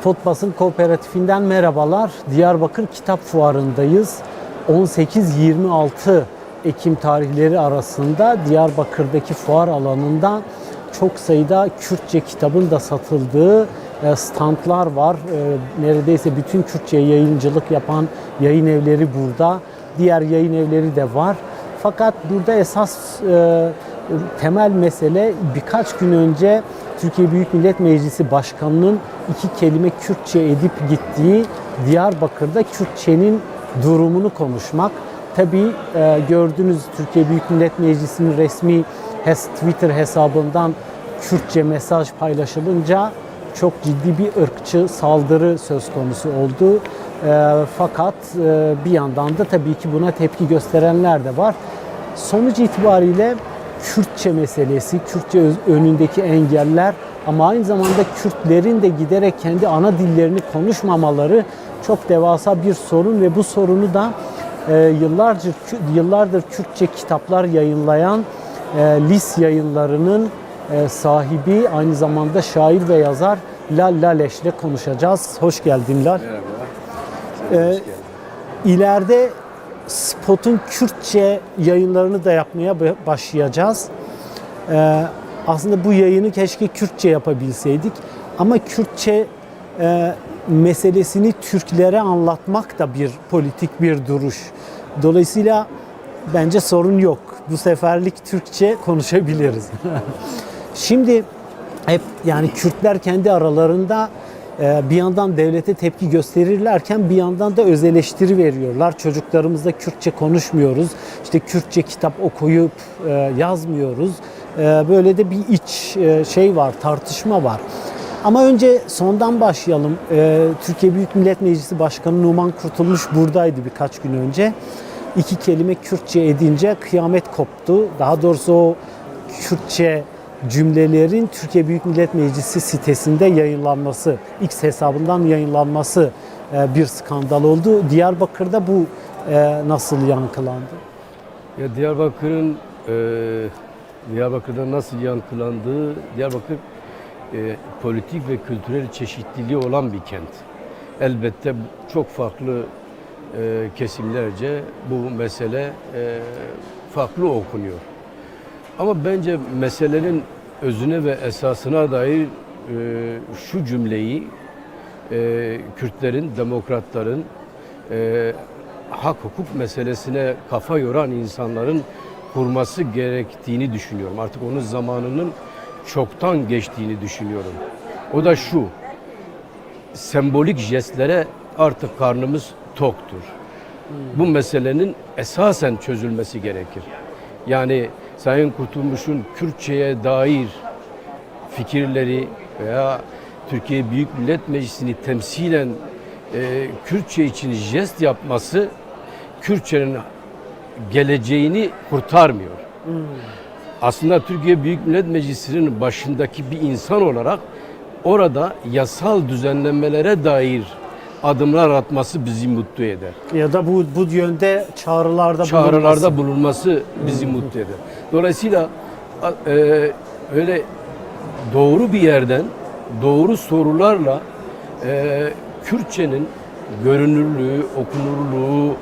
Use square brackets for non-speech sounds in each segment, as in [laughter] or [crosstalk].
Spot Basın Kooperatifinden merhabalar. Diyarbakır Kitap Fuarı'ndayız. 18-26 Ekim tarihleri arasında Diyarbakır'daki fuar alanında çok sayıda Kürtçe kitabın da satıldığı e, standlar var. E, Neredeyse bütün Kürtçe yayıncılık yapan yayın evleri burada. Diğer yayın evleri de var. Fakat burada esas e, temel mesele birkaç gün önce Türkiye Büyük Millet Meclisi Başkanı'nın iki kelime Kürtçe edip gittiği Diyarbakır'da Kürtçenin durumunu konuşmak. Tabii e, gördünüz Türkiye Büyük Millet Meclisi'nin resmi hes- Twitter hesabından Kürtçe mesaj paylaşılınca çok ciddi bir ırkçı saldırı söz konusu oldu. E, fakat e, bir yandan da tabii ki buna tepki gösterenler de var. Sonuç itibariyle Kürtçe meselesi, Kürtçe önündeki engeller ama aynı zamanda Kürtlerin de giderek kendi ana dillerini konuşmamaları çok devasa bir sorun ve bu sorunu da e, yıllardır yıllardır Kürtçe kitaplar yayınlayan e, Lis yayınlarının e, sahibi aynı zamanda şair ve yazar Lal Laleş ile konuşacağız. Hoş geldin Lal. Merhaba. Ee, ileride Spot'un Kürtçe yayınlarını da yapmaya ba- başlayacağız. Ee, aslında bu yayını keşke Kürtçe yapabilseydik. Ama Kürtçe e, meselesini Türklere anlatmak da bir politik bir duruş. Dolayısıyla bence sorun yok. Bu seferlik Türkçe konuşabiliriz. [laughs] Şimdi hep yani Kürtler kendi aralarında bir yandan devlete tepki gösterirlerken bir yandan da öz eleştiri veriyorlar. Çocuklarımızla Kürtçe konuşmuyoruz. İşte Kürtçe kitap okuyup e, yazmıyoruz. E, Böyle de bir iç e, şey var, tartışma var. Ama önce sondan başlayalım. Türkiye Büyük Millet Meclisi Başkanı Numan Kurtulmuş buradaydı birkaç gün önce. İki kelime Kürtçe edince kıyamet koptu. Daha doğrusu o Kürtçe cümlelerin Türkiye Büyük Millet Meclisi sitesinde yayınlanması, X hesabından yayınlanması e, bir skandal oldu. Diyarbakır'da bu e, nasıl yankılandı? Ya Diyarbakır'ın e, Diyarbakır'da nasıl yankılandığı, Diyarbakır e, politik ve kültürel çeşitliliği olan bir kent. Elbette çok farklı e, kesimlerce bu mesele e, farklı okunuyor. Ama bence meselenin özüne ve esasına dair e, şu cümleyi e, Kürtlerin, demokratların, e, hak hukuk meselesine kafa yoran insanların kurması gerektiğini düşünüyorum. Artık onun zamanının çoktan geçtiğini düşünüyorum. O da şu, sembolik jestlere artık karnımız toktur. Bu meselenin esasen çözülmesi gerekir. Yani Sayın Kurtulmuş'un Kürtçe'ye dair fikirleri veya Türkiye Büyük Millet Meclisi'ni temsilen e, Kürtçe için jest yapması Kürtçenin geleceğini kurtarmıyor. Aslında Türkiye Büyük Millet Meclisi'nin başındaki bir insan olarak orada yasal düzenlemelere dair adımlar atması bizi mutlu eder Ya da bu bu yönde çağrılarda çağrılarda bulunması. bulunması bizi mutlu eder. Dolayısıyla e, öyle doğru bir yerden doğru sorularla e, Kürtçenin görünürlüğü, okunurluğu,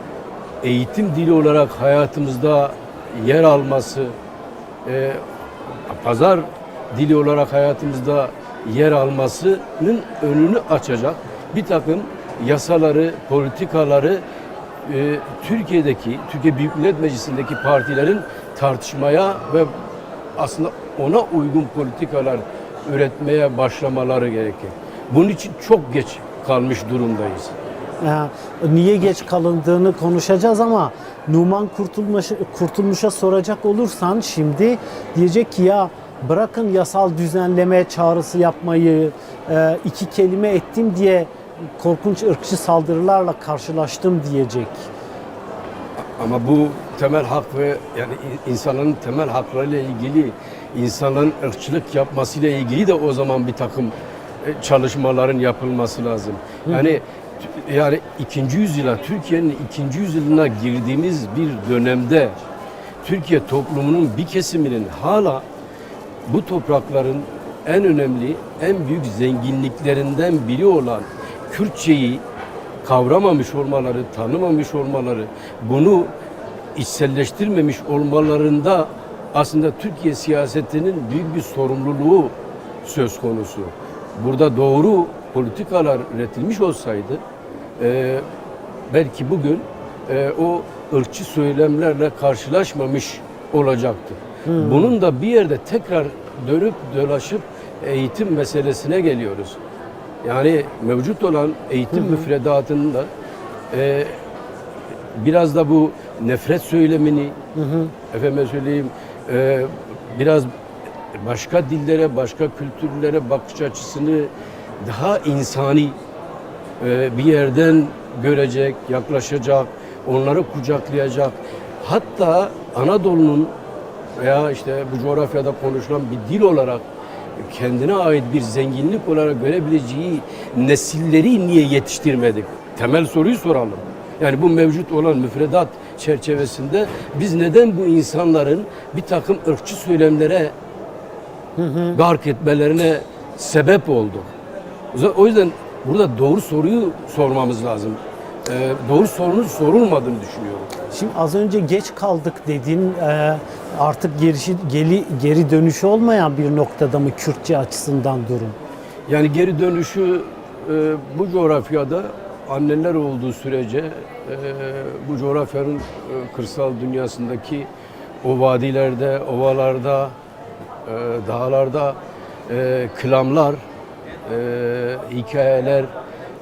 eğitim dili olarak hayatımızda yer alması, e, pazar dili olarak hayatımızda yer almasının önünü açacak bir takım yasaları, politikaları e, Türkiye'deki, Türkiye Büyük Millet Meclisi'ndeki partilerin tartışmaya ve aslında ona uygun politikalar üretmeye başlamaları gerekir. Bunun için çok geç kalmış durumdayız. Niye geç kalındığını konuşacağız ama Numan Kurtulmuş, Kurtulmuş'a soracak olursan şimdi diyecek ki ya bırakın yasal düzenleme çağrısı yapmayı e, iki kelime ettim diye korkunç ırkçı saldırılarla karşılaştım diyecek. Ama bu temel hak ve yani in- insanların temel haklarıyla ilgili insanların ırkçılık yapmasıyla ilgili de o zaman bir takım e, çalışmaların yapılması lazım. Yani yani ikinci yüzyıla Türkiye'nin ikinci yüzyılına girdiğimiz bir dönemde Türkiye toplumunun bir kesiminin hala bu toprakların en önemli, en büyük zenginliklerinden biri olan Kürtçeyi kavramamış olmaları, tanımamış olmaları, bunu içselleştirmemiş olmalarında aslında Türkiye siyasetinin büyük bir sorumluluğu söz konusu. Burada doğru politikalar üretilmiş olsaydı e, belki bugün e, o ırkçı söylemlerle karşılaşmamış olacaktı. Bunun da bir yerde tekrar dönüp dolaşıp eğitim meselesine geliyoruz. Yani mevcut olan eğitim müfredatında e, biraz da bu nefret söylemini, efendime söyleyeyim, e, biraz başka dillere, başka kültürlere bakış açısını daha insani e, bir yerden görecek, yaklaşacak, onları kucaklayacak. Hatta Anadolu'nun veya işte bu coğrafyada konuşulan bir dil olarak kendine ait bir zenginlik olarak görebileceği nesilleri niye yetiştirmedik? Temel soruyu soralım. Yani bu mevcut olan müfredat çerçevesinde biz neden bu insanların bir takım ırkçı söylemlere gark etmelerine sebep olduk? O yüzden burada doğru soruyu sormamız lazım. Ee, doğru sorunun sorulmadığını düşünüyorum. Şimdi az önce geç kaldık dedin. Ee, artık geri, geri, geri dönüşü olmayan bir noktada mı Kürtçe açısından durum? Yani geri dönüşü e, bu coğrafyada anneler olduğu sürece e, bu coğrafyanın e, kırsal dünyasındaki o vadilerde, ovalarda, e, dağlarda e, klamlar, e, hikayeler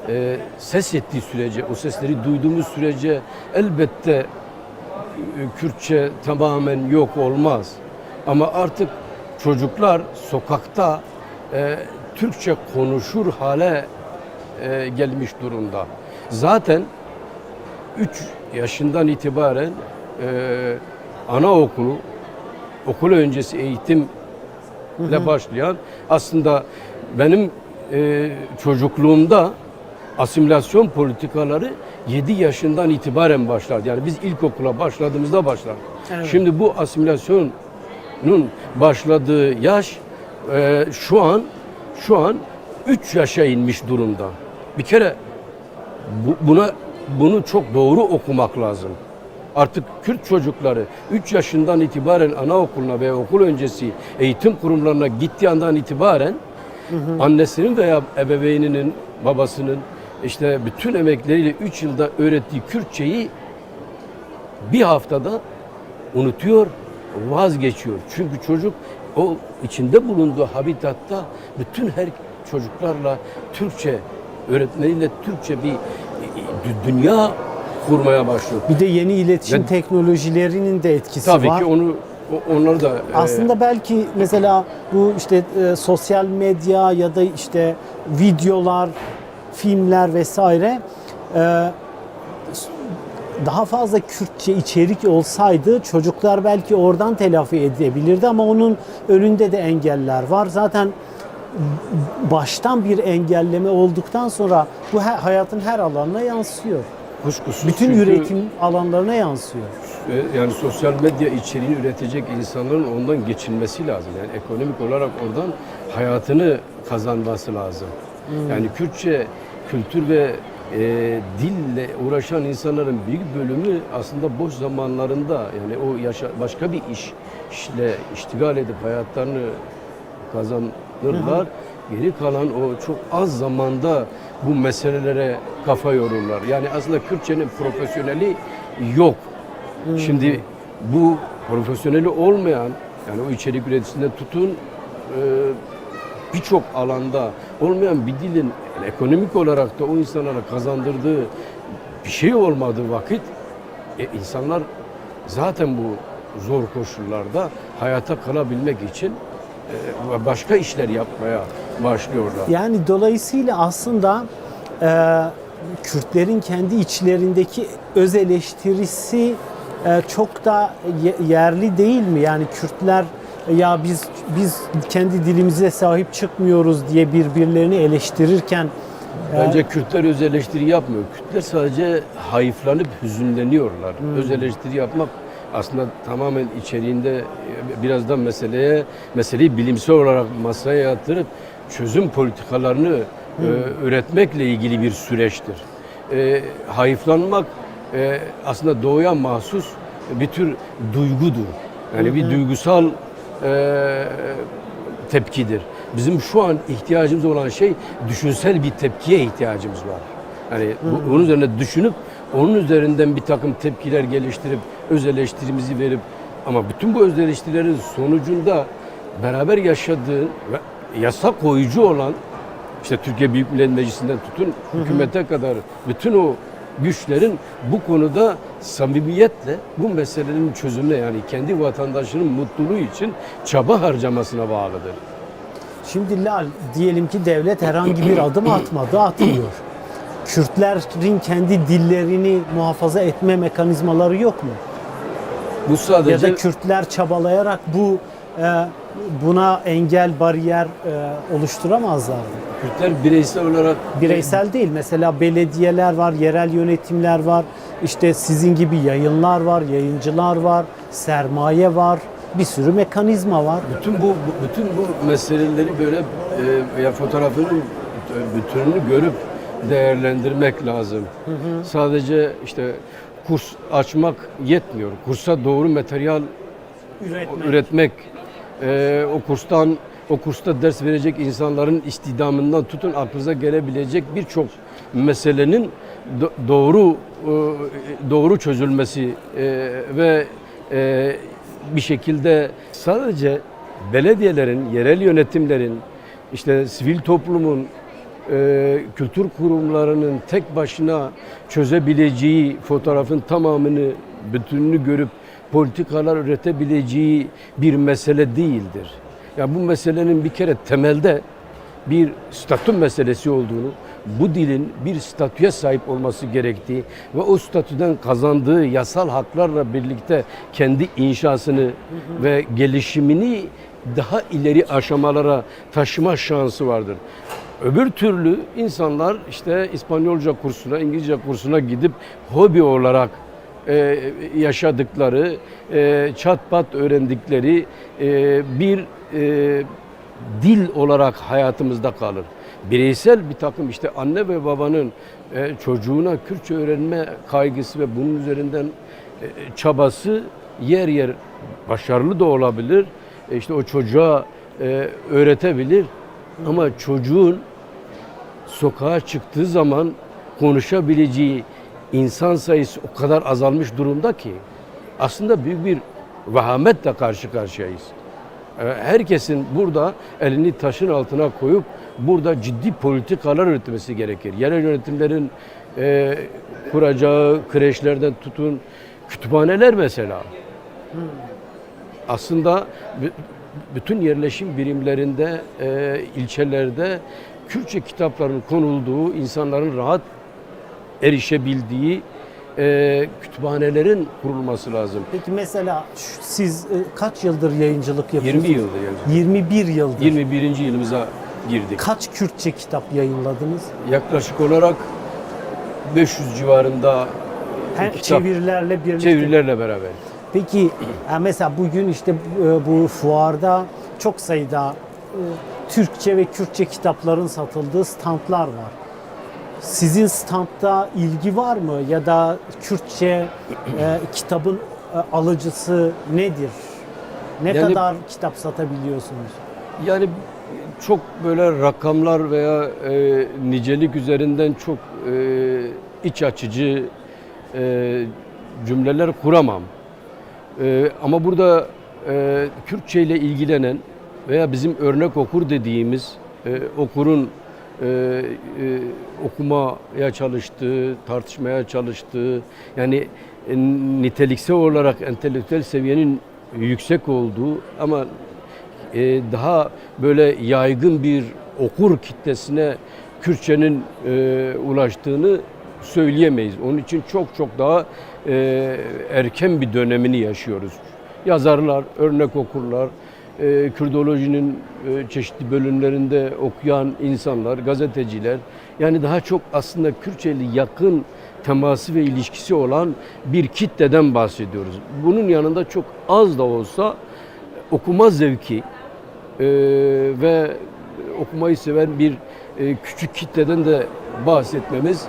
e, ses ettiği sürece, o sesleri duyduğumuz sürece elbette e, Kürtçe tamamen yok olmaz. Ama artık çocuklar sokakta e, Türkçe konuşur hale e, gelmiş durumda. Zaten 3 yaşından itibaren e, anaokulu, okul öncesi eğitimle başlayan aslında benim e, çocukluğumda asimilasyon politikaları 7 yaşından itibaren başlardı. Yani biz ilkokula başladığımızda başlar. Evet. Şimdi bu asimilasyonun başladığı yaş e, şu an şu an 3 yaşa inmiş durumda. Bir kere bu, buna bunu çok doğru okumak lazım. Artık Kürt çocukları 3 yaşından itibaren anaokuluna veya okul öncesi eğitim kurumlarına gittiği andan itibaren annesinin veya ebeveyninin, babasının işte bütün emekleriyle 3 yılda öğrettiği Kürtçeyi bir haftada unutuyor, vazgeçiyor. Çünkü çocuk o içinde bulunduğu habitatta bütün her çocuklarla Türkçe öğretmeniyle Türkçe bir dü- dünya kurmaya başlıyor. Bir de yeni iletişim Ben- teknolojilerinin de etkisi Tabii var. ki onu onları da e, Aslında belki mesela bu işte e, sosyal medya ya da işte videolar, filmler vesaire e, daha fazla Kürtçe içerik olsaydı çocuklar belki oradan telafi edebilirdi ama onun önünde de engeller var. Zaten baştan bir engelleme olduktan sonra bu hayatın her alanına yansıyor. kuşkusuz Bütün çünkü, üretim alanlarına yansıyor. e, yani sosyal medya içeriğini üretecek insanların ondan geçinmesi lazım. Yani ekonomik olarak oradan hayatını kazanması lazım. Yani Kürtçe kültür ve e, dille uğraşan insanların büyük bölümü aslında boş zamanlarında yani o yaşa, başka bir iş işle iştigal edip hayatlarını kazanırlar. Geri kalan o çok az zamanda bu meselelere kafa yorurlar. Yani aslında Kürtçenin profesyoneli yok. Şimdi bu profesyoneli olmayan yani o içerik üreticisinde tutun e, birçok alanda olmayan bir dilin yani ekonomik olarak da o insanlara kazandırdığı bir şey olmadığı vakit e, insanlar zaten bu zor koşullarda hayata kalabilmek için e, başka işler yapmaya başlıyorlar. Yani dolayısıyla aslında e, Kürtlerin kendi içlerindeki öz eleştirisi e, çok da ye- yerli değil mi? Yani Kürtler ya biz biz kendi dilimize sahip çıkmıyoruz diye birbirlerini eleştirirken e, Bence Kürtler öz eleştiri yapmıyor. Kürtler sadece hayıflanıp hüzünleniyorlar. Öz eleştiri yapmak aslında tamamen içeriğinde e, biraz da meseleye meseleyi bilimsel olarak masaya yatırıp çözüm politikalarını e, üretmekle ilgili bir süreçtir. E, hayıflanmak e, aslında doğuya mahsus bir tür duygudur. Yani bir duygusal e, tepkidir. Bizim şu an ihtiyacımız olan şey düşünsel bir tepkiye ihtiyacımız var. Yani bu, bunun üzerine düşünüp onun üzerinden bir takım tepkiler geliştirip öz eleştirimizi verip ama bütün bu öz eleştirilerin sonucunda beraber yaşadığı ve yasa koyucu olan işte Türkiye Büyük Millet Meclisi'nden tutun hükümete kadar bütün o güçlerin bu konuda samimiyetle bu meselenin çözümüne yani kendi vatandaşının mutluluğu için çaba harcamasına bağlıdır. Şimdi Lal diyelim ki devlet herhangi bir adım atmadı, atmıyor. Kürtlerin kendi dillerini muhafaza etme mekanizmaları yok mu? Bu Ya sadece da Kürtler çabalayarak bu e, buna engel, bariyer e, oluşturamazlar mı? Kürtler bireysel olarak Bireysel değil. Mesela belediyeler var, yerel yönetimler var. İşte sizin gibi yayınlar var, yayıncılar var, sermaye var. Bir sürü mekanizma var. bütün bu bütün bu meseleleri böyle e, ya fotoğrafının bütününü görüp değerlendirmek lazım. Sadece işte kurs açmak yetmiyor. Kursa doğru materyal üretmek, e, o kurstan o kursta ders verecek insanların istidamından tutun aklınıza gelebilecek birçok meselenin do- doğru e, doğru çözülmesi e, ve e, bir şekilde sadece belediyelerin, yerel yönetimlerin, işte sivil toplumun, kültür kurumlarının tek başına çözebileceği fotoğrafın tamamını, bütününü görüp politikalar üretebileceği bir mesele değildir. Ya bu meselenin bir kere temelde bir statü meselesi olduğunu, bu dilin bir statüye sahip olması gerektiği ve o statüden kazandığı yasal haklarla birlikte kendi inşasını ve gelişimini daha ileri aşamalara taşıma şansı vardır. Öbür türlü insanlar işte İspanyolca kursuna, İngilizce kursuna gidip hobi olarak e, yaşadıkları, e, çat pat öğrendikleri e, bir e, dil olarak hayatımızda kalır. Bireysel bir takım işte anne ve babanın e, çocuğuna Kürtçe öğrenme kaygısı ve bunun üzerinden e, çabası yer yer başarılı da olabilir. E, işte o çocuğa e, öğretebilir. Ama çocuğun sokağa çıktığı zaman konuşabileceği insan sayısı o kadar azalmış durumda ki aslında büyük bir vahametle karşı karşıyayız. Ee, Herkesin burada elini taşın altına koyup burada ciddi politikalar üretmesi gerekir. Yerel yönetimlerin e, kuracağı kreşlerden tutun kütüphaneler mesela. Aslında bütün yerleşim birimlerinde, e, ilçelerde Kürtçe kitapların konulduğu, insanların rahat erişebildiği e, kütüphanelerin kurulması lazım. Peki mesela siz e, kaç yıldır yayıncılık 20 yapıyorsunuz? yıldır yani. 21 yıldır. 21. yılımıza girdik. Kaç Kürtçe kitap yayınladınız? Yaklaşık olarak 500 civarında Her kitap. çevirilerle birlikte. çevirilerle beraber. Peki e, mesela bugün işte e, bu fuarda çok sayıda e, Türkçe ve Kürtçe kitapların satıldığı standlar var. Sizin standta ilgi var mı ya da Kürtçe e, kitabın e, alıcısı nedir? Ne Yani- kadar kitap satabiliyorsunuz? Yani çok böyle rakamlar veya e, nicelik üzerinden çok e, iç açıcı e, cümleler kuramam. E, ama burada e, Kürtçe ile ilgilenen veya bizim örnek okur dediğimiz e, okurun e, e, okumaya çalıştığı, tartışmaya çalıştığı yani e, niteliksel olarak entelektüel seviyenin yüksek olduğu ama e, daha böyle yaygın bir okur kitlesine Kürtçenin e, ulaştığını söyleyemeyiz. Onun için çok çok daha e, erken bir dönemini yaşıyoruz. Yazarlar, örnek okurlar, e, Kürdolojinin e, çeşitli bölümlerinde okuyan insanlar, gazeteciler yani daha çok aslında Kürtçeyle yakın teması ve ilişkisi olan bir kitleden bahsediyoruz. Bunun yanında çok az da olsa okuma zevki e, ve okumayı seven bir e, küçük kitleden de bahsetmemiz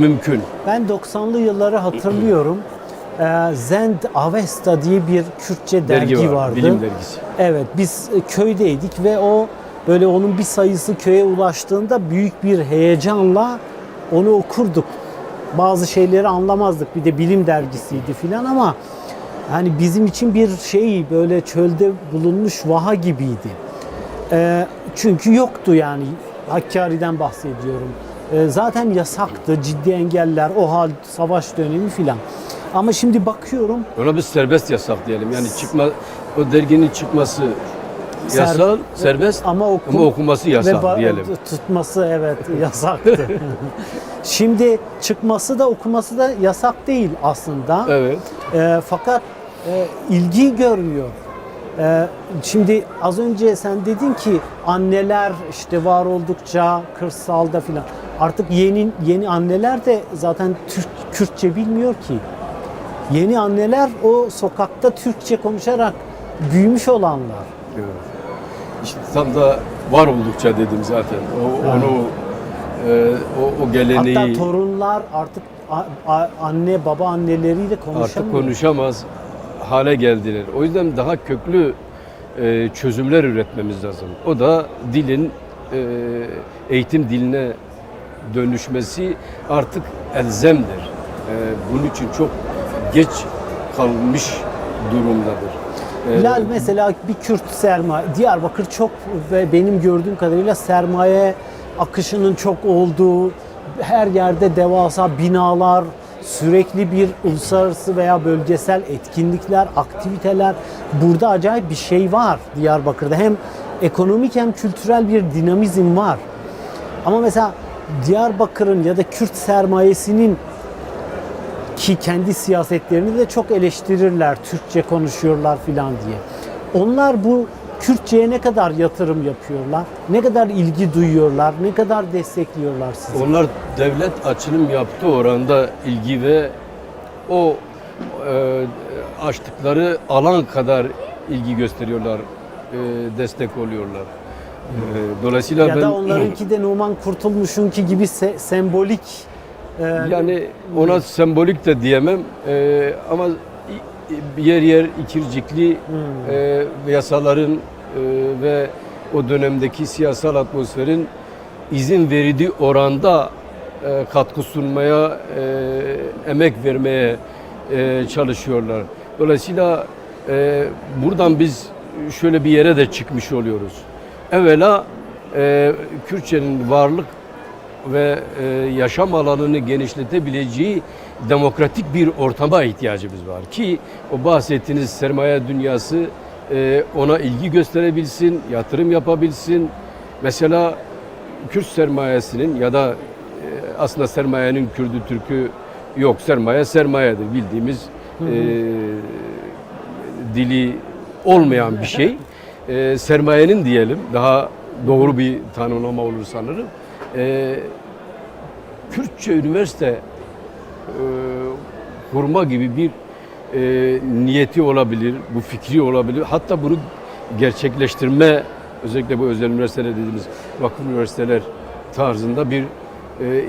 mümkün. Ben 90'lı yılları hatırlıyorum. Ee, Zend Avesta diye bir Kürtçe dergi, Dergi var, vardı. bilim dergisi. Evet, biz e, köydeydik ve o böyle onun bir sayısı köye ulaştığında büyük bir heyecanla onu okurduk. Bazı şeyleri anlamazdık. Bir de bilim dergisiydi filan ama hani bizim için bir şey böyle çölde bulunmuş vaha gibiydi. Ee, çünkü yoktu yani Hakkari'den bahsediyorum. Ee, zaten yasaktı, ciddi engeller, o hal savaş dönemi filan. Ama şimdi bakıyorum Ona biz serbest yasak diyelim. Yani çıkma o derginin çıkması Ser- yasal, serbest ama, okum, ama okuması ve yasak ba- diyelim. tutması evet [laughs] yasaktı. [laughs] şimdi çıkması da okuması da yasak değil aslında. Evet. Ee, fakat e, ilgi görmüyor. Ee, şimdi az önce sen dedin ki anneler işte var oldukça kırsalda filan. Artık yeni yeni anneler de zaten Türk Kürtçe bilmiyor ki. Yeni anneler o sokakta Türkçe konuşarak büyümüş olanlar. evet. İşte tam da var oldukça dedim zaten. O, Ha. onu e, o, o geleneği Hatta torunlar artık anne baba anneleriyle konuşamıyor. artık konuşamaz hale geldiler. O yüzden daha köklü e, çözümler üretmemiz lazım. O da dilin e, eğitim diline dönüşmesi artık elzemdir. E, bunun için çok geç kalmış durumdadır. E, Bilal mesela bir Kürt sermaye, Diyarbakır çok ve benim gördüğüm kadarıyla sermaye akışının çok olduğu, her yerde devasa binalar, sürekli bir uluslararası veya bölgesel etkinlikler, aktiviteler. Burada acayip bir şey var Diyarbakır'da. Hem ekonomik hem kültürel bir dinamizm var. Ama mesela Diyarbakır'ın ya da Kürt sermayesinin ki kendi siyasetlerini de çok eleştirirler. Türkçe konuşuyorlar filan diye. Onlar bu Kürtçe'ye ne kadar yatırım yapıyorlar? Ne kadar ilgi duyuyorlar? Ne kadar destekliyorlar sizi? Onlar devlet açılım yaptığı oranda ilgi ve o e, açtıkları alan kadar ilgi gösteriyorlar, e, destek oluyorlar. E, dolayısıyla ya ben da onlarınki de Numan Kurtulmuş'unki gibi se- sembolik e, yani ona sembolik de diyemem e, ama yer yer ikircikli Hmm. e, yasaların e, ve o dönemdeki siyasal atmosferin izin verildiği oranda e, katkı sunmaya, e, emek vermeye e, çalışıyorlar. Dolayısıyla e, buradan biz şöyle bir yere de çıkmış oluyoruz. Evvela e, Kürtçenin varlık ve e, yaşam alanını genişletebileceği demokratik bir ortama ihtiyacımız var ki o bahsettiğiniz sermaye dünyası e, ona ilgi gösterebilsin, yatırım yapabilsin. Mesela Kürt sermayesinin ya da e, aslında sermayenin Kürdü Türkü yok. Sermaye sermayedir bildiğimiz e, dili olmayan bir şey. [laughs] E, sermayenin diyelim daha doğru bir tanımlama olur sanırım. E, Kürtçe üniversite e, kurma gibi bir e, niyeti olabilir, bu fikri olabilir. Hatta bunu gerçekleştirme, özellikle bu özel üniversiteler dediğimiz vakıf üniversiteler tarzında bir e,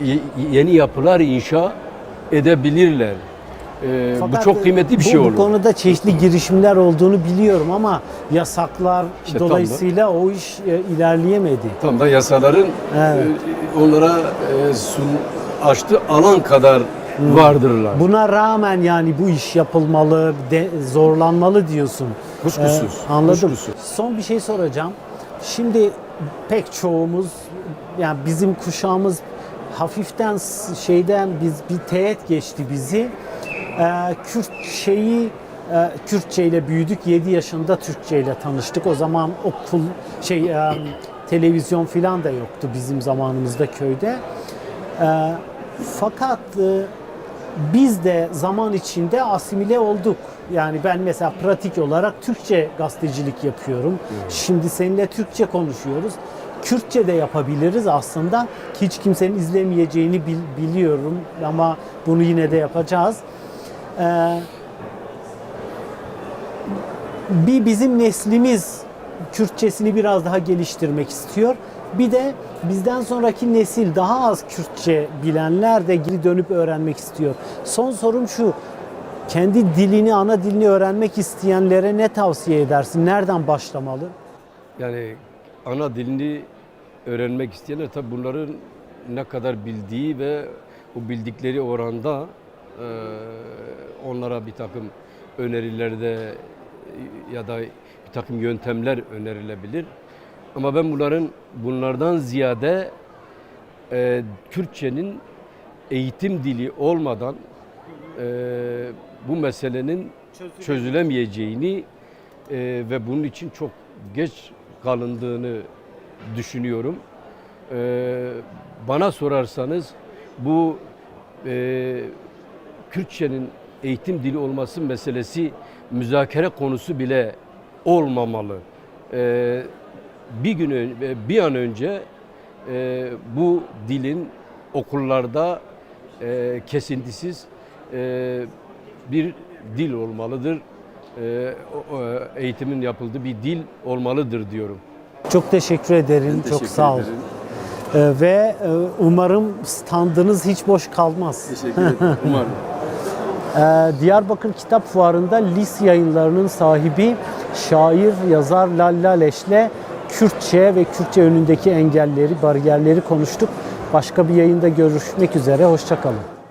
yeni yapılar inşa edebilirler. E, bu Fakat, çok kıymetli bir bu, şey Bu olur. konuda çeşitli girişimler olduğunu biliyorum ama yasaklar İşte tam da- dolayısıyla o iş e, ilerleyemedi. Tam da yasaların Evet. e, onlara e, sun, açtığı alan kadar vardırlar. Buna rağmen yani bu iş yapılmalı, de, zorlanmalı diyorsun. Kuşkusuz, Ee, anladım. kuşkusuz. Son bir şey soracağım. Şimdi pek çoğumuz yani bizim kuşağımız hafiften şeyden biz bir teğet geçti bizi. Ee, Kürt şeyi e, Kürtçe ile büyüdük. 7 yaşında Türkçe ile tanıştık. O zaman okul şey e, televizyon filan da yoktu bizim zamanımızda köyde. Ee, fakat e, biz de zaman içinde asimile olduk. Yani ben mesela pratik olarak Türkçe gazetecilik yapıyorum. Şimdi seninle Türkçe konuşuyoruz. Kürtçe de yapabiliriz aslında. Hiç kimsenin izlemeyeceğini bil- biliyorum ama bunu yine de yapacağız. Ee, bir bizim neslimiz Kürtçesini biraz daha geliştirmek istiyor. Bir de bizden sonraki nesil daha az Kürtçe bilenler de geri dönüp öğrenmek istiyor. Son sorum şu. Kendi dilini, ana dilini öğrenmek isteyenlere ne tavsiye edersin? Nereden başlamalı? Yani ana dilini öğrenmek isteyenler tabi bunların ne kadar bildiği ve o bildikleri oranda e, onlara bir takım önerilerde ya da bir takım yöntemler önerilebilir. Ama ben bunların bunlardan ziyade e, Kürtçenin eğitim dili olmadan e, bu meselenin çözülemeyeceğini e, ve bunun için çok geç kalındığını düşünüyorum. E, bana sorarsanız bu e, Kürtçenin eğitim dili olması meselesi müzakere konusu bile olmamalı. E, bir gün önce, bir an önce e, bu dilin okullarda e, kesintisiz e, bir dil olmalıdır. E, o- eğitimin yapıldığı bir dil olmalıdır diyorum. Çok teşekkür ederim. Çok Teşekkür sağ ol. ederim. Ee, ve e, umarım standınız hiç boş kalmaz. Teşekkür ederim. [laughs] Umarım. Ee, Diyarbakır Kitap Fuarı'nda Lis yayınlarının sahibi şair, yazar Lal Laleş'le Kürtçe ve Kürtçe önündeki engelleri, bariyerleri konuştuk. Başka bir yayında görüşmek üzere. Hoşçakalın.